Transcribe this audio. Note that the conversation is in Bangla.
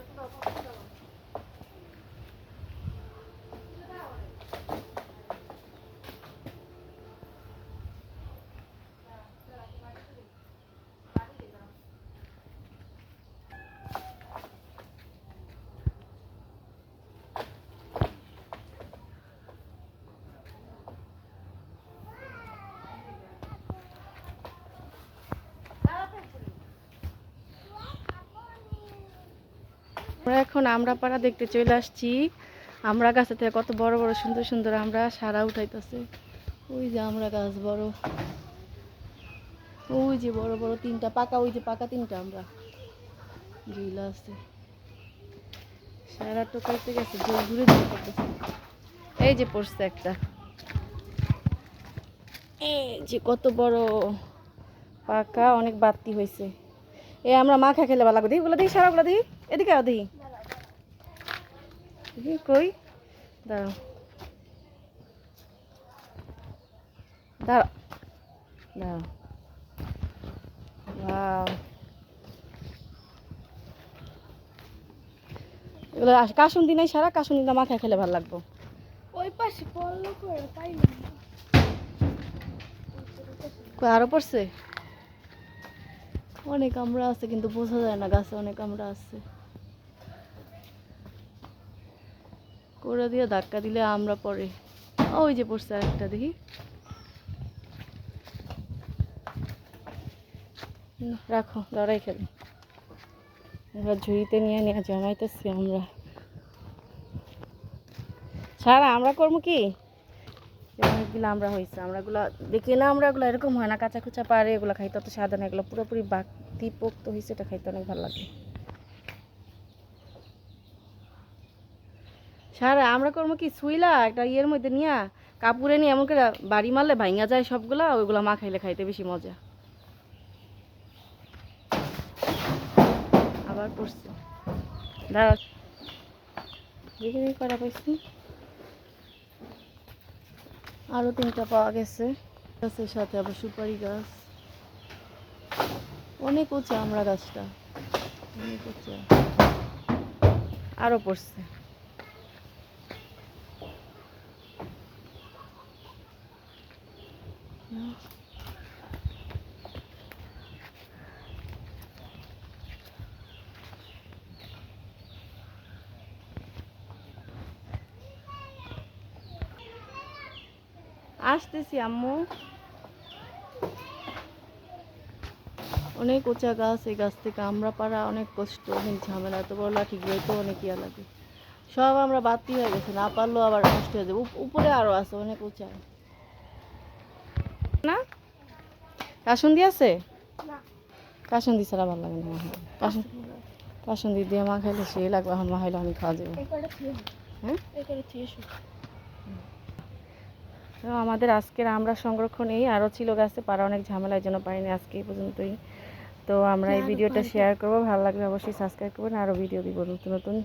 知道放屁了。আমরা এখন আমরা পাড়া দেখতে চলে আসছি। আমরা গাছে থেকে কত বড় বড় সুন্দর সুন্দর আমরা সারা উঠাইতেছে। ওই যে আমরা গাছ বড়। ওই যে বড় বড় তিনটা পাকা, ওই যে পাকা তিনটা আমরা। সারা টোকাইতে গেছে ঘুরে এই যে পড়ছে একটা। এই যে কত বড় পাকা, অনেক বাতি হয়েছে এ আমরা মাখা খেলে ভালো লাগবে। দেখি ওগুলো দেখি সারাগুলো দেখি এদিকে দেখি দেখি কই? দাঁড়াও। দাঁড়াও। দাঁড়াও. এগুলো কাসুন দিনে সারা কাসুন দিনে মাখা খেলে ভালো লাগবে। ওই পাশে পড়ল করে আরও পড়ছে? অনেক আমরা আছে কিন্তু বোঝা যায় না গাছে অনেক আমরা আছে। কোড়া দিয়ে ধাক্কা দিলে আমরা পড়ে ওই যে পড়ছে আরেকটা, দেখি। রাখো, লড়াই খেলি। এবার ঝুড়িতে নিয়ে নিয়ে জমাইতেছি আমরা। সারা আমরা করব কি? অনেকগুলো আমরা হয়েছে আমরাগুলো দেখি না আমরাগুলো, এরকম হয় না, কাঁচা কুচা পারে এগুলো খাইতে অত সাদা না এগুলো পুরোপুরি বাতি পোক্ত হয়েছে এটা খাইতে অনেক ভালো লাগে। সারা, আমরা করব কি, সুইলা একটা ইয়ের মধ্যে নিয়ে, কাপড়ে নিয়ে এমন করে বাড়ি মারলে ভাঙা যায় সবগুলা, ওইগুলো মা খাইলে খাইতে বেশি মজা। আবার পড়ছে। দাঁড়া করা পাইছি? আরও তিনটা পাওয়া গেছে। গাছের সাথে আবার সুপারি গাছ। অনেক উঁচা আমরা গাছটা। অনেক উঁচা। আরও পড়ছে। আসতেছি, আম্মু। অনেক উঁচা গাছ, এই গাছ থেকে আমরা পারা অনেক কষ্ট, অনেক ঝামেলা। এত বড় লাঠি গিয়ে তো অনেক ইয়া লাগে। সব আমরা বাতি হয়ে গেছে, না পারলেও আবার কষ্ট হয়ে যাবে। উপ- উপরে আরও আছে, অনেক উঁচা। না? কাসুন্দি আছে? কাসুন্দি ছাড়া ভালো লাগে না। কাসুন কাসুন্দি দিয়ে মা খাইলে সে লাগবে এখন মা খাইলে আমি খাওয়া যাবে। হ্যাঁ? তো আমাদের আজকের আমরা সংরক্ষণ এই আরও ছিল গাছে পারা অনেক ঝামেলার জন্য পারিনি আজকে এই পর্যন্তই। তো আমরা এই ভিডিওটা শেয়ার করব ভালো লাগলে অবশ্যই সাবস্ক্রাইব করবেন আরও ভিডিও দিব নতুন নতুন।